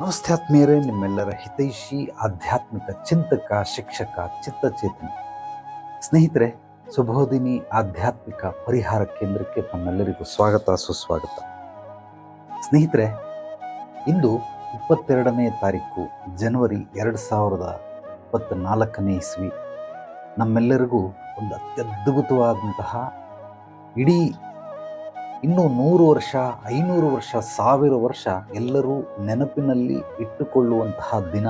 ನಮಸ್ತೆ ಆತ್ಮೀಯರೇ, ನಿಮ್ಮೆಲ್ಲರ ಹಿತೈಷಿ, ಆಧ್ಯಾತ್ಮಿಕ ಚಿಂತಕ, ಶಿಕ್ಷಕ, ಚಿತ್ತಚೇತನ. ಸ್ನೇಹಿತರೆ ಸುಬೋಧಿನಿ ಆಧ್ಯಾತ್ಮಿಕ ಪರಿಹಾರ ಕೇಂದ್ರಕ್ಕೆ ತಮ್ಮೆಲ್ಲರಿಗೂ ಸ್ವಾಗತ, ಸುಸ್ವಾಗತ. ಸ್ನೇಹಿತರೆ, ಇಂದು ಇಪ್ಪತ್ತೆರಡನೇ ತಾರೀಕು ಜನವರಿ ಎರಡು ಸಾವಿರದ ಇಪ್ಪತ್ತ ನಾಲ್ಕನೇ ಇಸ್ವಿ. ನಮ್ಮೆಲ್ಲರಿಗೂ ಒಂದು ಅತ್ಯದ್ಭುತವಾದಂತಹ ಇಡೀ ಇನ್ನು ನೂರು ವರ್ಷ, ಐನೂರು ವರ್ಷ, ಸಾವಿರ ವರ್ಷ ಎಲ್ಲರೂ ನೆನಪಿನಲ್ಲಿ ಇಟ್ಟುಕೊಳ್ಳುವಂತಹ ದಿನ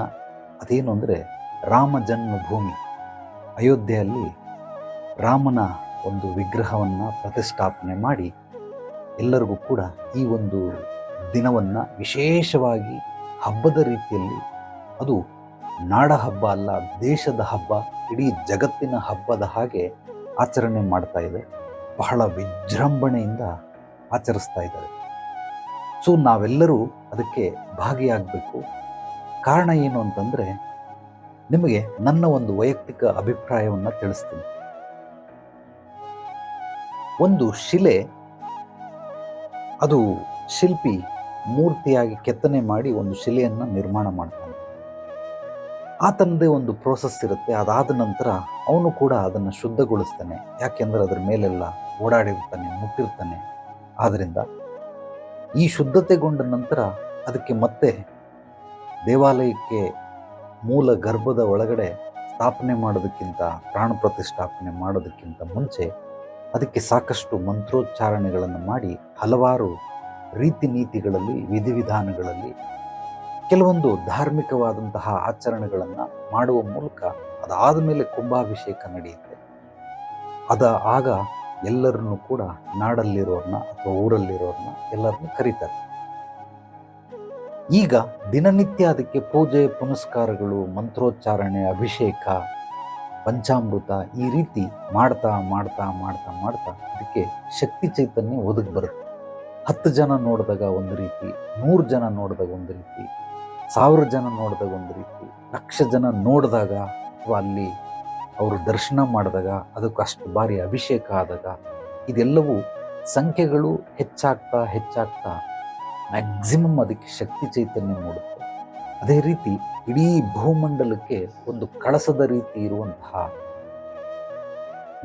ಅದೇನು ಅಂದರೆ ರಾಮ ಜನ್ಮಭೂಮಿ. ಅಯೋಧ್ಯೆಯಲ್ಲಿ ರಾಮನ ಒಂದು ವಿಗ್ರಹವನ್ನು ಪ್ರತಿಷ್ಠಾಪನೆ ಮಾಡಿ ಎಲ್ಲರಿಗೂ ಕೂಡ ಈ ಒಂದು ದಿನವನ್ನು ವಿಶೇಷವಾಗಿ ಹಬ್ಬದ ರೀತಿಯಲ್ಲಿ ಅದು ನಾಡ ಹಬ್ಬ ಅಲ್ಲ, ದೇಶದ ಹಬ್ಬ, ಇಡೀ ಜಗತ್ತಿನ ಹಬ್ಬದ ಹಾಗೆ ಆಚರಣೆ ಮಾಡ್ತಾ ಇದೆ. ಬಹಳ ವಿಜೃಂಭಣೆಯಿಂದ ಆಚರಿಸ್ತಾ ಇದ್ದಾರೆ. ಸೊ ನಾವೆಲ್ಲರೂ ಅದಕ್ಕೆ ಭಾಗಿಯಾಗಬೇಕು. ಕಾರಣ ಏನು ಅಂತಂದರೆ, ನಿಮಗೆ ನನ್ನ ಒಂದು ವೈಯಕ್ತಿಕ ಅಭಿಪ್ರಾಯವನ್ನು ತಿಳಿಸ್ತೀನಿ. ಒಂದು ಶಿಲೆ, ಅದು ಶಿಲ್ಪಿ ಮೂರ್ತಿಯಾಗಿ ಕೆತ್ತನೆ ಮಾಡಿ ಒಂದು ಶಿಲೆಯನ್ನು ನಿರ್ಮಾಣ ಮಾಡ್ತಾನೆ. ಆತನದೇ ಒಂದು ಪ್ರೋಸೆಸ್ ಇರುತ್ತೆ, ಅದಾದ ನಂತರ ಅವನು ಕೂಡ ಅದನ್ನು ಶುದ್ಧಗೊಳಿಸ್ತಾನೆ. ಯಾಕೆಂದರೆ ಅದರ ಮೇಲೆಲ್ಲ ಓಡಾಡಿರ್ತಾನೆ, ಮುಟ್ಟಿರ್ತಾನೆ. ಆದ್ದರಿಂದ ಈ ಶುದ್ಧತೆಗೊಂಡ ನಂತರ ಅದಕ್ಕೆ ಮತ್ತೆ ದೇವಾಲಯಕ್ಕೆ ಮೂಲ ಗರ್ಭದ ಒಳಗಡೆ ಸ್ಥಾಪನೆ ಮಾಡೋದಕ್ಕಿಂತ ಪ್ರಾಣ ಪ್ರತಿಷ್ಠಾಪನೆ ಮಾಡೋದಕ್ಕಿಂತ ಮುಂಚೆ ಅದಕ್ಕೆ ಸಾಕಷ್ಟು ಮಂತ್ರೋಚ್ಚಾರಣೆಗಳನ್ನು ಮಾಡಿ ಹಲವಾರು ರೀತಿ ನೀತಿಗಳಲ್ಲಿ, ವಿಧಿವಿಧಾನಗಳಲ್ಲಿ ಕೆಲವೊಂದು ಧಾರ್ಮಿಕವಾದಂತಹ ಆಚರಣೆಗಳನ್ನು ಮಾಡುವ ಮೂಲಕ ಅದಾದ ಮೇಲೆ ಕುಂಭಾಭಿಷೇಕ ನಡೆಯುತ್ತೆ. ಅದ ಆಗ ಎಲ್ಲರನ್ನು ಕೂಡ ನಾಡಲ್ಲಿರೋರನ್ನ ಅಥವಾ ಊರಲ್ಲಿರೋರನ್ನ ಎಲ್ಲರನ್ನು ಕರೀತಾರೆ. ಈಗ ದಿನನಿತ್ಯ ಅದಕ್ಕೆ ಪೂಜೆ, ಪುನಸ್ಕಾರಗಳು, ಮಂತ್ರೋಚ್ಚಾರಣೆ, ಅಭಿಷೇಕ, ಪಂಚಾಮೃತ ಈ ರೀತಿ ಮಾಡ್ತಾ ಮಾಡ್ತಾ ಮಾಡ್ತಾ ಮಾಡ್ತಾ ಅದಕ್ಕೆ ಶಕ್ತಿ ಚೈತನ್ಯ ಒದಗಿ ಬರುತ್ತೆ. ಹತ್ತು ಜನ ನೋಡಿದಾಗ ಒಂದು ರೀತಿ, ನೂರು ಜನ ನೋಡಿದಾಗ ಒಂದು ರೀತಿ, ಸಾವಿರ ಜನ ನೋಡಿದಾಗ ಒಂದು ರೀತಿ, ಲಕ್ಷ ಜನ ನೋಡಿದಾಗ ಅಥವಾ ಅಲ್ಲಿ ಅವರು ದರ್ಶನ ಮಾಡಿದಾಗ, ಅದಕ್ಕೆ ಅಷ್ಟು ಬಾರಿ ಅಭಿಷೇಕ ಆದಾಗ ಇದೆಲ್ಲವೂ ಸಂಖ್ಯೆಗಳು ಹೆಚ್ಚಾಗ್ತಾ ಹೆಚ್ಚಾಗ್ತಾ ಮ್ಯಾಕ್ಸಿಮಮ್ ಅದಕ್ಕೆ ಶಕ್ತಿ ಚೈತನ್ಯ ಮೂಡುತ್ತೆ. ಅದೇ ರೀತಿ ಇಡೀ ಭೂಮಂಡಲಕ್ಕೆ ಒಂದು ಕಳಸದ ರೀತಿ ಇರುವಂತಹ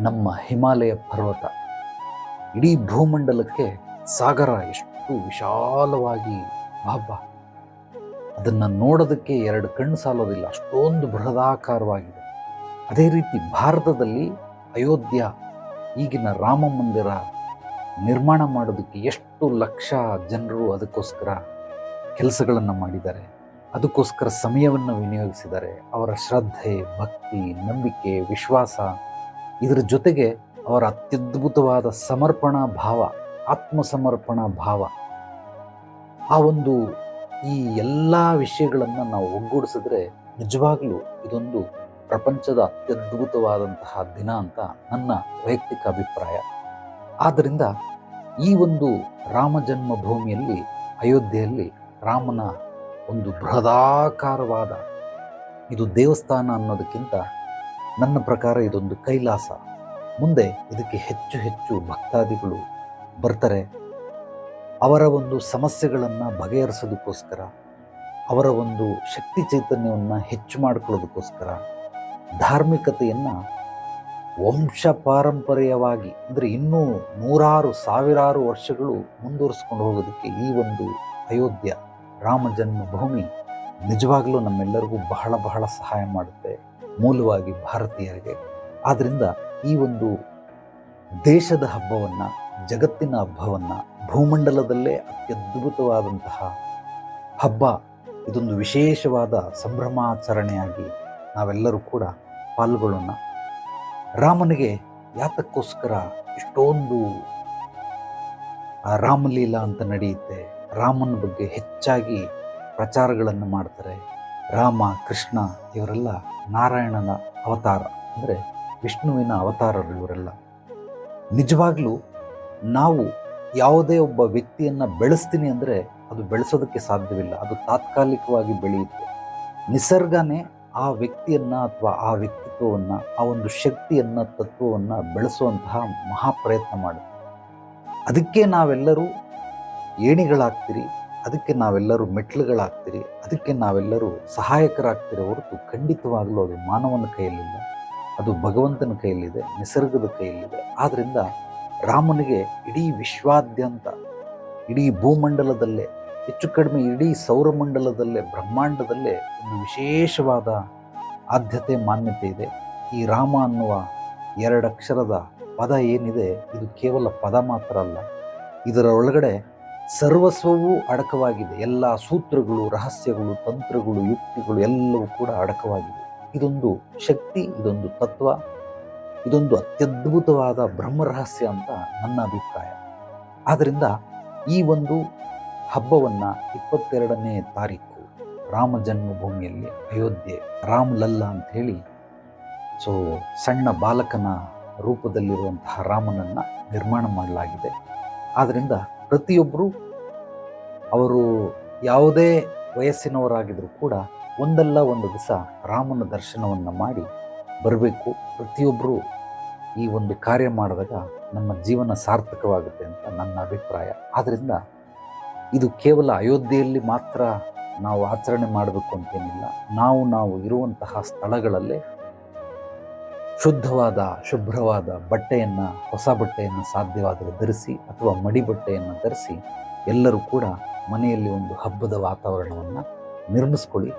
ನಮ್ಮ ಹಿಮಾಲಯ ಪರ್ವತ ಇಡೀ ಭೂಮಂಡಲಕ್ಕೆ ಸಾಗರ ಎಷ್ಟು ವಿಶಾಲವಾಗಿ ಬಾಬಾ ಅದನ್ನು ನೋಡೋದಕ್ಕೆ ಎರಡು ಕಣ್ಣು ಸಾಲೋದಿಲ್ಲ, ಅಷ್ಟೊಂದು ಬೃಹದಾಕಾರವಾಗಿದೆ. ಅದೇ ರೀತಿ ಭಾರತದಲ್ಲಿ ಅಯೋಧ್ಯ ಈಗಿನ ರಾಮ ಮಂದಿರ ನಿರ್ಮಾಣ ಮಾಡೋದಕ್ಕೆ ಎಷ್ಟು ಲಕ್ಷ ಜನರು ಅದಕ್ಕೋಸ್ಕರ ಕೆಲಸಗಳನ್ನು ಮಾಡಿದ್ದಾರೆ. ಅದಕ್ಕೋಸ್ಕರ ಸಮಯವನ್ನು ವಿನಿಯೋಗಿಸಿದ್ದಾರೆ. ಅವರ ಶ್ರದ್ಧೆ, ಭಕ್ತಿ, ನಂಬಿಕೆ, ವಿಶ್ವಾಸ ಇದರ ಜೊತೆಗೆ ಅವರ ಅತ್ಯದ್ಭುತವಾದ ಸಮರ್ಪಣಾ ಭಾವ, ಆತ್ಮಸಮರ್ಪಣಾ ಭಾವ ಆ ಒಂದು ಈ ಎಲ್ಲ ವಿಷಯಗಳನ್ನು ನಾವು ಒಗ್ಗೂಡಿಸಿದ್ರೆ ನಿಜವಾಗಲೂ ಇದೊಂದು ಪ್ರಪಂಚದ ಅತ್ಯದ್ಭುತವಾದಂತಹ ದಿನ ಅಂತ ನನ್ನ ವೈಯಕ್ತಿಕ ಅಭಿಪ್ರಾಯ. ಆದ್ದರಿಂದ ಈ ಒಂದು ರಾಮ ಜನ್ಮಭೂಮಿಯಲ್ಲಿ, ಅಯೋಧ್ಯೆಯಲ್ಲಿ ರಾಮನ ಒಂದು ಬೃಹದಾಕಾರವಾದ ಇದು ದೇವಸ್ಥಾನ ಅನ್ನೋದಕ್ಕಿಂತ ನನ್ನ ಪ್ರಕಾರ ಇದೊಂದು ಕೈಲಾಸ. ಮುಂದೆ ಇದಕ್ಕೆ ಹೆಚ್ಚು ಹೆಚ್ಚು ಭಕ್ತಾದಿಗಳು ಬರ್ತಾರೆ. ಅವರ ಒಂದು ಸಮಸ್ಯೆಗಳನ್ನು ಬಗೆಹರಿಸೋದಕ್ಕೋಸ್ಕರ, ಅವರ ಒಂದು ಶಕ್ತಿ ಚೈತನ್ಯವನ್ನು ಹೆಚ್ಚು ಮಾಡಿಕೊಳ್ಳೋದಕ್ಕೋಸ್ಕರ ಧಾರ್ಮಿಕತೆಯನ್ನು ವಂಶ ಪಾರಂಪರ್ಯವಾಗಿ ಅಂದರೆ ಇನ್ನೂ ನೂರಾರು, ಸಾವಿರಾರು ವರ್ಷಗಳು ಮುಂದುವರಿಸ್ಕೊಂಡು ಹೋಗೋದಕ್ಕೆ ಈ ಒಂದು ಅಯೋಧ್ಯ, ರಾಮ ಜನ್ಮಭೂಮಿ ನಿಜವಾಗಲೂ ನಮ್ಮೆಲ್ಲರಿಗೂ ಬಹಳ ಬಹಳ ಸಹಾಯ ಮಾಡುತ್ತೆ ಮೂಲವಾಗಿ ಭಾರತೀಯರಿಗೆ. ಆದ್ದರಿಂದ ಈ ಒಂದು ದೇಶದ ಹಬ್ಬವನ್ನು, ಜಗತ್ತಿನ ಹಬ್ಬವನ್ನು, ಭೂಮಂಡಲದಲ್ಲೇ ಅತ್ಯದ್ಭುತವಾದಂತಹ ಹಬ್ಬ ಇದೊಂದು ವಿಶೇಷವಾದ ಸಂಭ್ರಮಾಚರಣೆಯಾಗಿ ನಾವೆಲ್ಲರೂ ಕೂಡ ಪಾಲ್ಗೊಳ್ಳೋಣ. ರಾಮನಿಗೆ ಯಾತಕ್ಕೋಸ್ಕರ ಇಷ್ಟೊಂದು ರಾಮಲೀಲಾ ಅಂತ ನಡೆಯುತ್ತೆ. ರಾಮನ ಬಗ್ಗೆ ಹೆಚ್ಚಾಗಿ ಪ್ರಚಾರಗಳನ್ನು ಮಾಡ್ತಾರೆ. ರಾಮ, ಕೃಷ್ಣ ಇವರೆಲ್ಲ ನಾರಾಯಣನ ಅವತಾರ. ಅಂದರೆ ವಿಷ್ಣುವಿನ ಅವತಾರರು ಇವರೆಲ್ಲ. ನಿಜವಾಗ್ಲೂ ನಾವು ಯಾವುದೇ ಒಬ್ಬ ವ್ಯಕ್ತಿಯನ್ನು ಬೆಳೆಸ್ತೀನಿ ಅಂದರೆ ಅದು ಬೆಳೆಸೋದಕ್ಕೆ ಸಾಧ್ಯವಿಲ್ಲ. ಅದು ತಾತ್ಕಾಲಿಕವಾಗಿ ಬೆಳೆಯುತ್ತೆ. ನಿಸರ್ಗನೇ ಆ ವ್ಯಕ್ತಿಯನ್ನು ಅಥವಾ ಆ ವ್ಯಕ್ತಿತ್ವವನ್ನು, ಆ ಒಂದು ಶಕ್ತಿಯನ್ನು, ತತ್ವವನ್ನು ಬೆಳೆಸುವಂತಹ ಮಹಾಪ್ರಯತ್ನ ಮಾಡುತ್ತೆ. ಅದಕ್ಕೆ ನಾವೆಲ್ಲರೂ ಏಣಿಗಳಾಗ್ತೀರಿ, ಅದಕ್ಕೆ ನಾವೆಲ್ಲರೂ ಮೆಟ್ಲುಗಳಾಗ್ತೀರಿ ಅದಕ್ಕೆ ನಾವೆಲ್ಲರೂ ಸಹಾಯಕರಾಗ್ತಿರೋ ಹೊರತು ಖಂಡಿತವಾಗಲೂ ಅದು ಮಾನವನ ಕೈಯಲ್ಲಿಲ್ಲ, ಅದು ಭಗವಂತನ ಕೈಯಲ್ಲಿದೆ, ನಿಸರ್ಗದ ಕೈಯಲ್ಲಿದೆ. ಆದ್ದರಿಂದ ರಾಮನಿಗೆ ಇಡೀ ವಿಶ್ವಾದ್ಯಂತ, ಇಡೀ ಭೂಮಂಡಲದಲ್ಲೇ ಹೆಚ್ಚು ಕಡಿಮೆ ಇಡೀ ಸೌರಮಂಡಲದಲ್ಲೇ, ಬ್ರಹ್ಮಾಂಡದಲ್ಲೇ ಒಂದು ವಿಶೇಷವಾದ ಆದ್ಯತೆ, ಮಾನ್ಯತೆ ಇದೆ. ಈ ರಾಮ ಅನ್ನುವ ಎರಡಕ್ಷರದ ಪದ ಏನಿದೆ, ಇದು ಕೇವಲ ಪದ ಮಾತ್ರ ಅಲ್ಲ. ಇದರ ಒಳಗಡೆ ಸರ್ವಸ್ವವೂ ಅಡಕವಾಗಿದೆ. ಎಲ್ಲ ಸೂತ್ರಗಳು, ರಹಸ್ಯಗಳು, ತಂತ್ರಗಳು, ಯುಕ್ತಿಗಳು ಎಲ್ಲವೂ ಕೂಡ ಅಡಕವಾಗಿದೆ. ಇದೊಂದು ಶಕ್ತಿ, ಇದೊಂದು ತತ್ವ, ಇದೊಂದು ಅತ್ಯದ್ಭುತವಾದ ಬ್ರಹ್ಮ ರಹಸ್ಯ ಅಂತ ನನ್ನ ಅಭಿಪ್ರಾಯ. ಆದ್ದರಿಂದ ಈ ಒಂದು ಹಬ್ಬವನ್ನು ಇಪ್ಪತ್ತೆರಡನೇ ತಾರೀಕು ರಾಮ ಜನ್ಮಭೂಮಿಯಲ್ಲಿ ಅಯೋಧ್ಯೆ ರಾಮ್ ಲಲ್ಲ ಅಂತ ಹೇಳಿ, ಸೊ ಸಣ್ಣ ಬಾಲಕನ ರೂಪದಲ್ಲಿರುವಂತಹ ರಾಮನನ್ನು ನಿರ್ಮಾಣ ಮಾಡಲಾಗಿದೆ. ಆದ್ದರಿಂದ ಪ್ರತಿಯೊಬ್ಬರು ಅವರು ಯಾವುದೇ ವಯಸ್ಸಿನವರಾಗಿದ್ದರೂ ಕೂಡ ಒಂದಲ್ಲ ಒಂದು ದಿವಸ ರಾಮನ ದರ್ಶನವನ್ನು ಮಾಡಿ ಬರಬೇಕು. ಪ್ರತಿಯೊಬ್ಬರು ಈ ಒಂದು ಕಾರ್ಯ ಮಾಡಿದಾಗ ನಮ್ಮ ಜೀವನ ಸಾರ್ಥಕವಾಗುತ್ತೆ ಅಂತ ನನ್ನ ಅಭಿಪ್ರಾಯ. ಆದ್ದರಿಂದ ಇದು ಕೇವಲ ಅಯೋಧ್ಯೆಯಲ್ಲಿ ಮಾತ್ರ ನಾವು ಆಚರಣೆ ಮಾಡಬೇಕು ಅಂತೇನಿಲ್ಲ. ನಾವು ನಾವು ಇರುವಂತಹ ಸ್ಥಳಗಳಲ್ಲೇ ಶುದ್ಧವಾದ, ಶುಭ್ರವಾದ ಬಟ್ಟೆಯನ್ನು, ಹೊಸ ಬಟ್ಟೆಯನ್ನು ಸಾಧ್ಯವಾದರೆ ಧರಿಸಿ ಅಥವಾ ಮಡಿ ಬಟ್ಟೆಯನ್ನು ಧರಿಸಿ ಎಲ್ಲರೂ ಕೂಡ ಮನೆಯಲ್ಲಿ ಒಂದು ಹಬ್ಬದ ವಾತಾವರಣವನ್ನು ನಿರ್ಮಿಸ್ಕೊಳ್ಳಿ.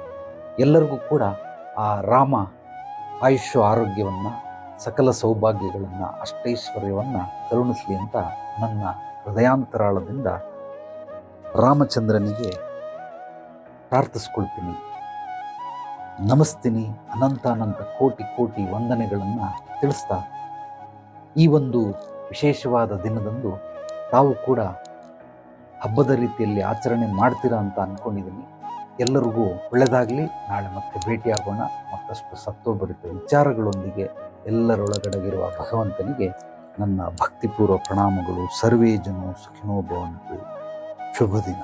ಎಲ್ಲರಿಗೂ ಕೂಡ ಆ ರಾಮ ಆಯುಷ್ಯ ಆರೋಗ್ಯವನ್ನು, ಸಕಲ ಸೌಭಾಗ್ಯಗಳನ್ನು, ಅಷ್ಟೈಶ್ವರ್ಯವನ್ನು ಕರುಣಿಸಲಿ ಅಂತ ನನ್ನ ಹೃದಯಾಂತರಾಳದಿಂದ ರಾಮಚಂದ್ರನಿಗೆ ಪ್ರಾರ್ಥಿಸ್ಕೊಳ್ತೀನಿ. ನಮಸ್ತೀನಿ ಅನಂತ ಅನಂತ ಕೋಟಿ ಕೋಟಿ ವಂದನೆಗಳನ್ನು ತಿಳಿಸ್ತಾ ಈ ಒಂದು ವಿಶೇಷವಾದ ದಿನದಂದು ತಾವು ಕೂಡ ಹಬ್ಬದ ರೀತಿಯಲ್ಲಿ ಆಚರಣೆ ಮಾಡ್ತೀರಾ ಅಂತ ಅಂದ್ಕೊಂಡಿದ್ದೀನಿ ಎಲ್ಲರಿಗೂ ಒಳ್ಳೆಯದಾಗಲಿ ನಾಳೆ ಮತ್ತೆ ಭೇಟಿಯಾಗೋಣ. ಮತ್ತಷ್ಟು ಸತ್ವಭರಿತ ವಿಚಾರಗಳೊಂದಿಗೆ ಎಲ್ಲರೊಳಗಡಗಿರುವ ಭಗವಂತನಿಗೆ ನನ್ನ ಭಕ್ತಿಪೂರ್ವ ಪ್ರಣಾಮಗಳು. ಸರ್ವೇ ಜನ ಸುಖಿನೋ ಭವಂತು. ಶುಭ ದಿನ